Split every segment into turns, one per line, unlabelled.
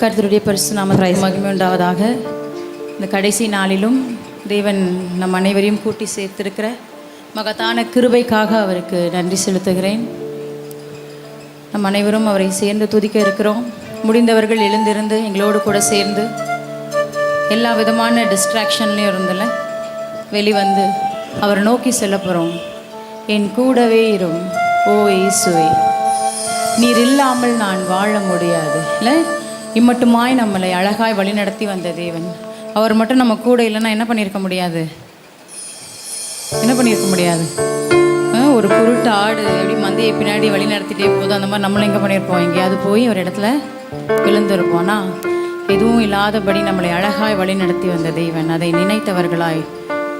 கருத்தருடைய பரிசு நாம மகிமை உண்டாவதாக. இந்த கடைசி நாளிலும் தேவன் நம் அனைவரையும் கூட்டி சேர்த்திருக்கிற மகத்தான கிருபைக்காக அவருக்கு நன்றி செலுத்துகிறேன். நம் அனைவரும் அவரை சேர்ந்து துதிக்க இருக்கிறோம். முடிந்தவர்கள் எழுந்திருந்து எங்களோடு கூட சேர்ந்து எல்லா விதமான டிஸ்ட்ராக்ஷன்லேயும் இருந்தல வெளிவந்து அவரை நோக்கி செல்ல போகிறோம் என் கூடவே இரும். ஓ இயேசுவே நீர் இல்லாமல் நான் வாழ முடியாது. இல்லை? இம்மட்டுமாய் நம்மளை அழகாய் வழிநடத்தி வந்த தேவன். அவர் மட்டும் நம்ம கூட இல்லைன்னா என்ன பண்ணியிருக்க முடியாது? என்ன பண்ணியிருக்க முடியாது? ஒரு குருட்டு ஆடு எப்படி மந்தையை பின்னாடி வழி நடத்திட்டே போதும் அந்த மாதிரி நம்மளும் எங்கே பண்ணியிருப்போம்? எங்கேயாவது போய் ஒரு இடத்துல விழுந்திருப்போம்னா எதுவும் இல்லாதபடி நம்மளை அழகாய் வழி நடத்தி வந்த தெய்வன் அதை நினைத்தவர்களாய்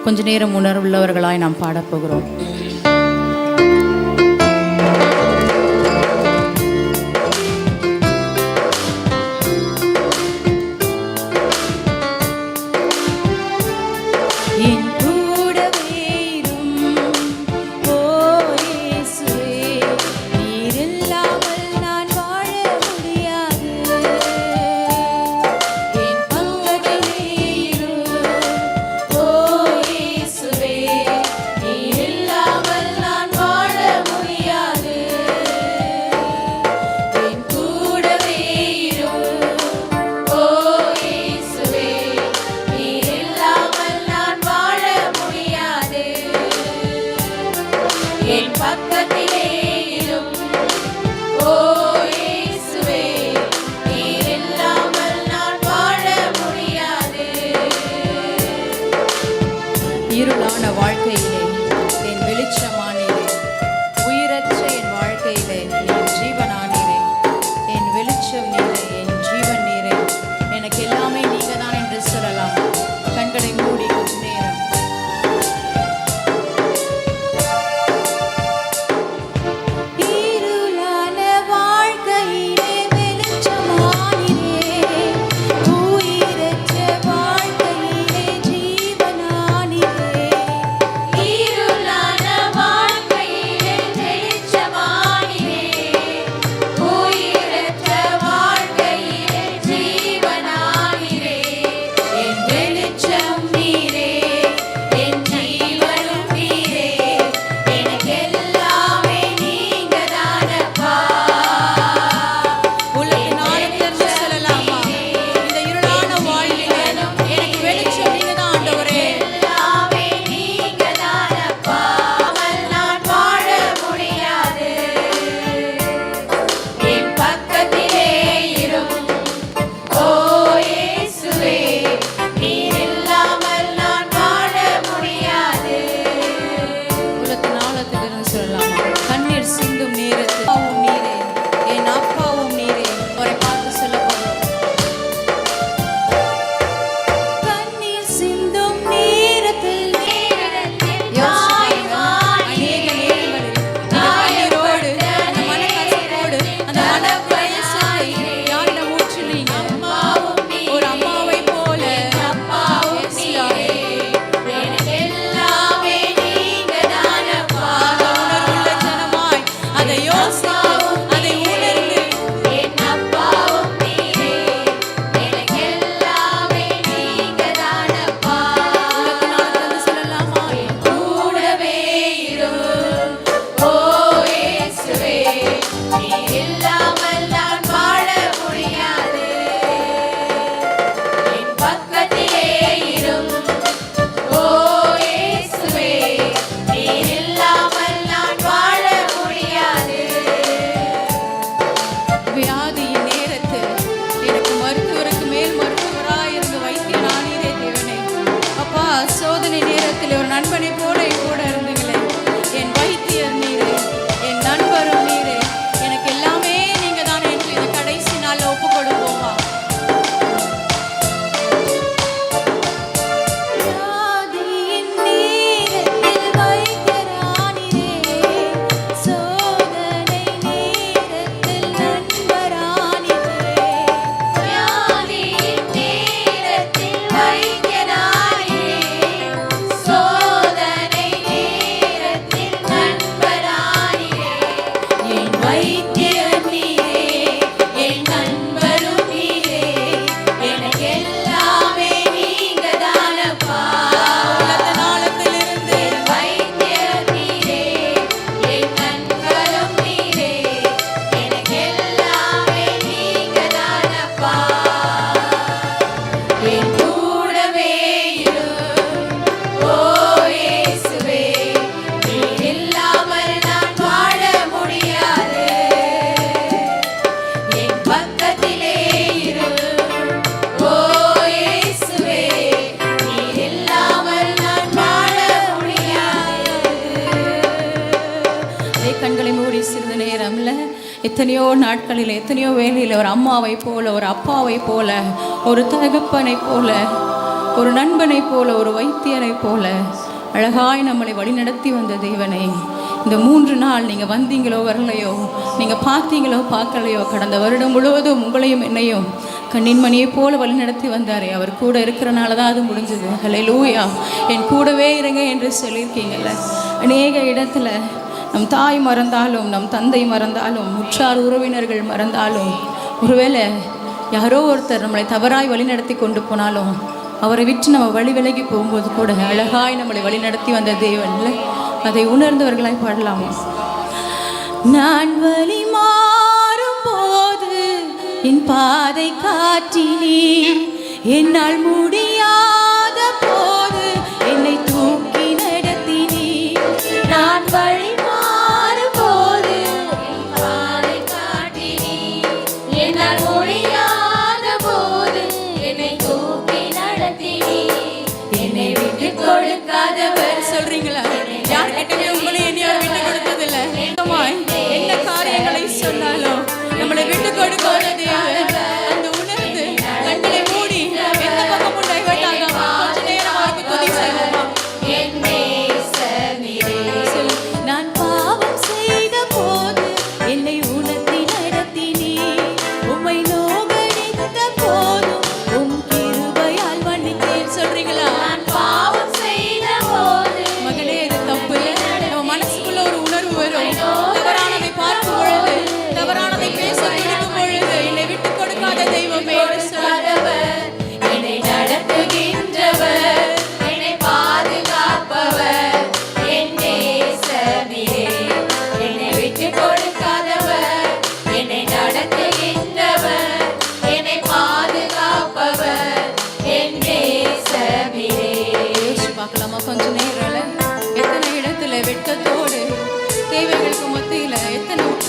கொஞ்ச நேரம் உணர்வுள்ளவர்களாய் நாம் பாடப்போகிறோம். நாட்களில் எத்தனையோ வேலையில் ஒரு அம்மாவை போல ஒரு அப்பாவை போல ஒரு தகப்பனை போல ஒரு நண்பனை போல ஒரு வைத்தியரை போல அழகாய் நம்மளை வழிநடத்தி வந்த தேவனை இந்த மூன்று நாள் நீங்கள் வந்தீங்களோ வரலையோ நீங்கள் பார்த்தீங்களோ பார்க்கலையோ கடந்த வருடம் முழுவதும் உங்களையும் என்னையும் கண்ணின்மணியை போல வழிநடத்தி வந்தாரே அவர் கூட இருக்கிறனால தான் அது முடிஞ்சது. ஹலே லூயா என் கூடவே இருங்க என்று சொல்லியிருக்கீங்கல்ல. அநேக இடத்துல நம் தாய் மறந்தாலும் நம் தந்தை மறந்தாலும் உற்றார் உறவினர்கள் மறந்தாலும் ஒருவேளை யாரோ ஒருத்தர் நம்மளை தவறாய் வழிநடத்தி கொண்டு போனாலும் அவரை விட்டு நம்ம வழி விலகி போகும்போது கூட அழகாய் நம்மளை வழிநடத்தி வந்த தேவன்ல அதை உணர்ந்தவர்களாய் பாடலாமா. நான் வழி மாறும் போது என் பாதை காட்டினீர். என்னால் முடி சொல்றீங்களா?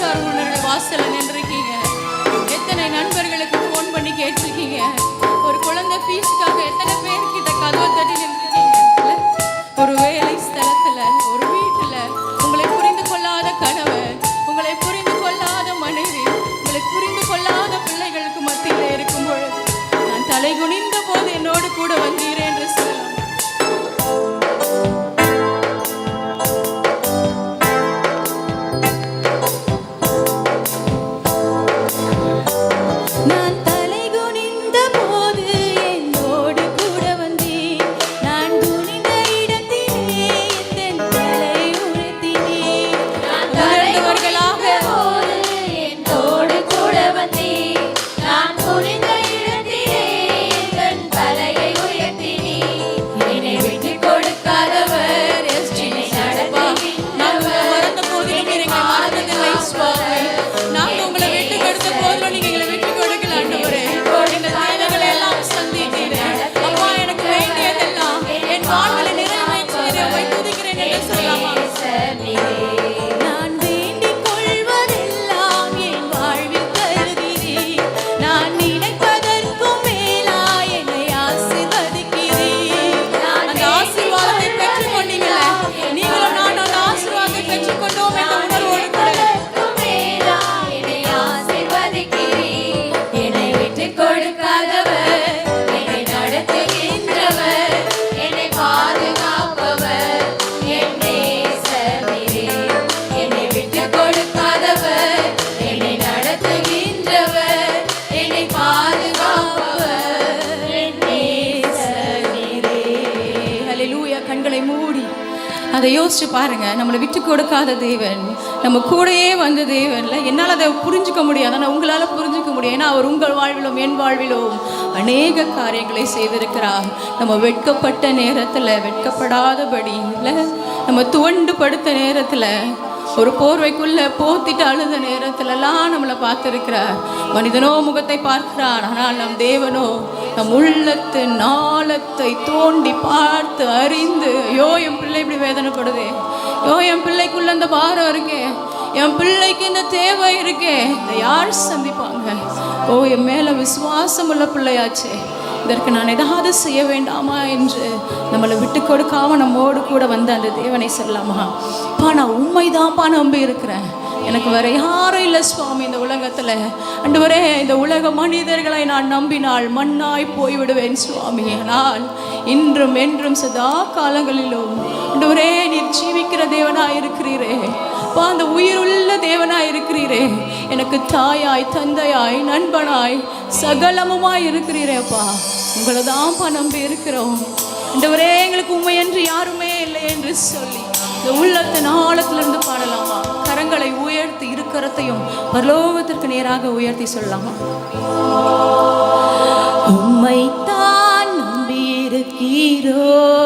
எத்தனை உற்றார் உணர்வுகள் நின்றுருக்கீங்க. எத்தனை நண்பர்களுக்கு ஃபோன் பண்ணி கேட்டிருக்கீங்க? ஒரு குழந்தை ஃபீஸுக்காக எத்தனை பேர்கிட்ட கதவை தட்டி நின்றுருக்கீங்க? ஒரு வேலை ஸ்தலத்துல ஒரு வீட்டுல உங்களை புரிந்து கொள்ளாத கணவர் உங்களை புரிந்து கொள்ளாத மனைவி உங்களை புரிந்து கொள்ளாத பிள்ளைகளுக்கு மத்தியில இருக்கும் பொழுது நான் தலை குனிந்த போது என்னோடு கூட வந்தீரேன் யோசிச்சு பாருங்க நம்மளை விட்டு கொடுக்காத தேவன் நம்ம கூடயே வந்த தேவன்ல என்னால் அதை புரிஞ்சுக்க முடியாது. ஆனால் உங்களால் புரிஞ்சுக்க முடியும். ஏன்னா அவர் உங்கள் வாழ்விலும் என் வாழ்விலும் அநேக காரியங்களை செய்திருக்கிறார். நம்ம வெட்கப்பட்ட நேரத்தில் வெட்கப்படாதபடி இல்லை நம்ம துவண்டு படுத்த நேரத்தில் ஒரு போர்வைக்குள்ள போத்திட்டு அழுத நேரத்துலலாம் நம்மளை பார்த்துருக்கிறார். மனிதனோ முகத்தை பார்க்கிறான். ஆனால் நம் தேவனோ நம் உள்ளத்து நாளத்தை தோண்டி பார்த்து அறிந்து ஐயோ என் பிள்ளை இப்படி வேதனைப்படுதே. ஐயோ என் பிள்ளைக்குள்ள இந்த பாரம் இருக்கே. என் பிள்ளைக்கு இந்த தேவை இருக்கே. இதை யார் சந்திப்பாங்க? ஓ என் மேலே விசுவாசம் உள்ள பிள்ளையாச்சே. இதற்கு நான் ஏதாவது செய்ய வேண்டாமா? என்று நம்மளை விட்டு கொடுக்காம நம்மோடு கூட வந்து அந்த தேவனை சொல்லலாமா? பா நான் உண்மைதான்ப்பா நம்பி இருக்கிறேன் எனக்கு வேற யாரும் இல்லை சுவாமி இந்த உலகத்தில். அண்டு வரே இந்த உலக மனிதர்களை நான் நம்பினால் மண்ணாய் போய்விடுவேன் சுவாமி. ஆனால் இன்றும் என்றும் சதா காலங்களிலும் ஆண்டவரே நீர் ஜீவிக்கிற தேவனாய் இருக்கிறீரே. அப்பா அந்த உயிருள்ள தேவனாய் இருக்கிறீரே. எனக்கு தாயாய் தந்தையாய் நண்பனாய் சகலமுமாய் இருக்கிறீரேப்பா உங்களை தான்ப்பா நம்பி இருக்கிறோம். ஆண்டவரே எங்களுக்கு உண்மை என்று யாருமே இல்லை என்று சொல்லி இந்த உள்ளத்தின் ஆழத்திலிருந்து பாடலாம். கரத்தையும் பரலோகத்திற்கு நேராக உயர்த்தி சொல்லலாமா? உம்மைத்தான்
நம்பியிருக்கிறோம்.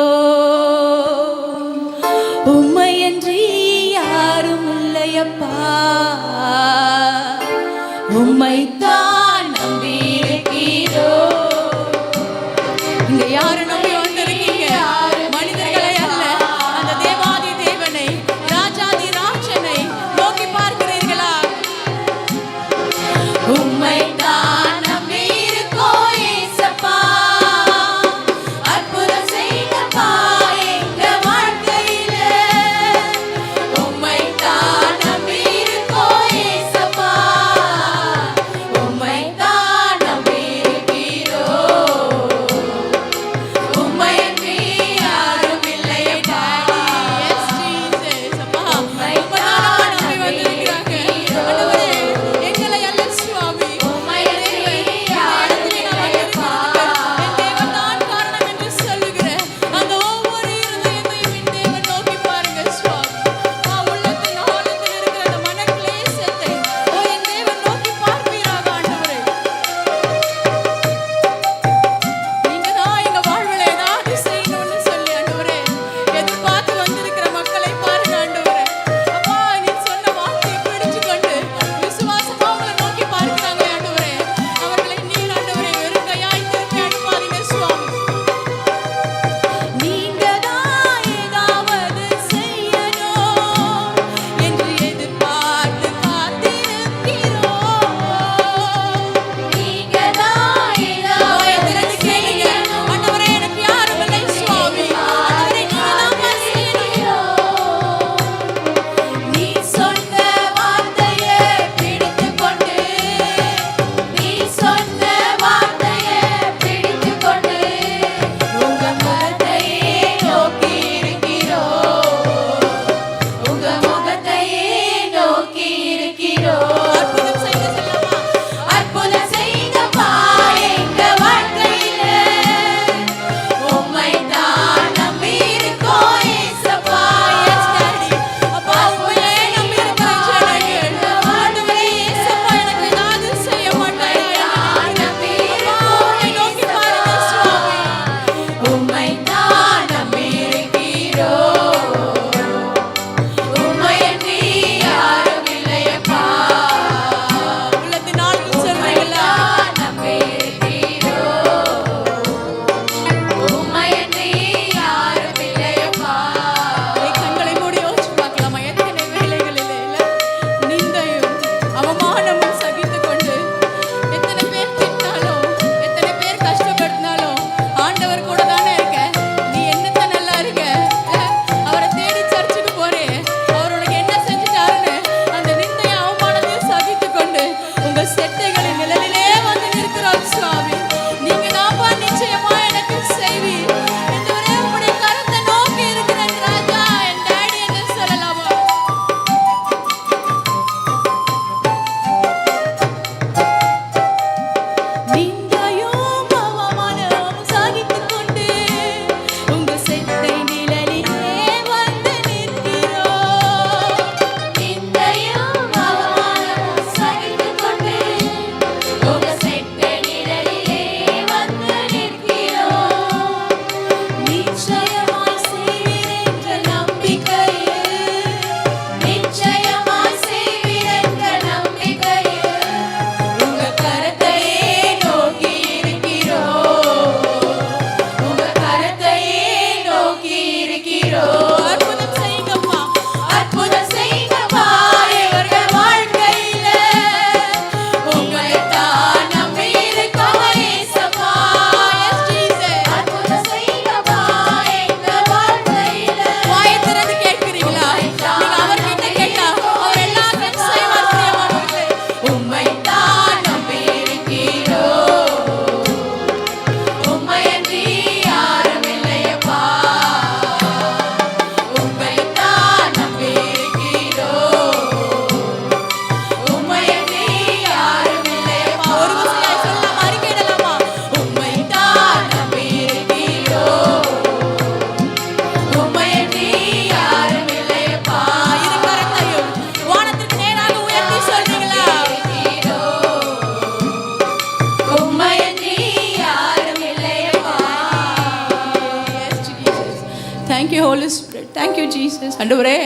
தேங்க்யூ ஜீசஸ் அண்டவரே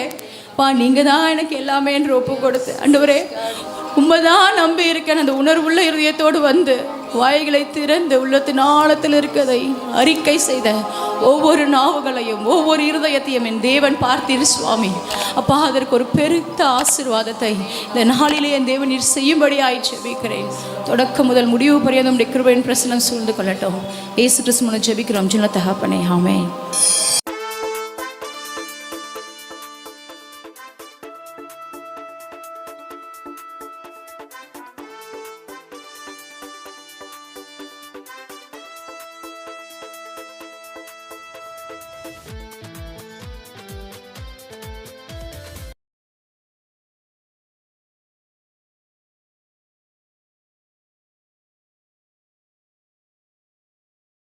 பா நீங்கள் தான் எனக்கு எல்லாமே என்று ஒப்பு கொடுத்து அண்டவரே உண்மை தான் நம்பி இருக்கேன் அந்த உணர்வுள்ள இருதயத்தோடு வந்து வாய்களை திறந்து உள்ளத்தின் ஆழத்தில் இருக்கதை அறிக்கை செய்த ஒவ்வொரு நாவுகளையும் ஒவ்வொரு இருதயத்தையும் என் தேவன் பார்த்தீர் சுவாமி அப்பா அதற்கு ஒரு பெருத்த ஆசீர்வாதத்தை இந்த நாளிலே என் தேவன் நீர் செய்யும்படியாய் ஜெபிக்கிறேன் தொடக்கம் முதல் முடிவு பரியந்தம் கிருபையின் பிரசனம் சூழ்ந்து கொள்ளட்டும் ஏசு கிறிஸ்துவனை ஜெபிக்கிறோம் சின்ன தகப்பனே ஆமே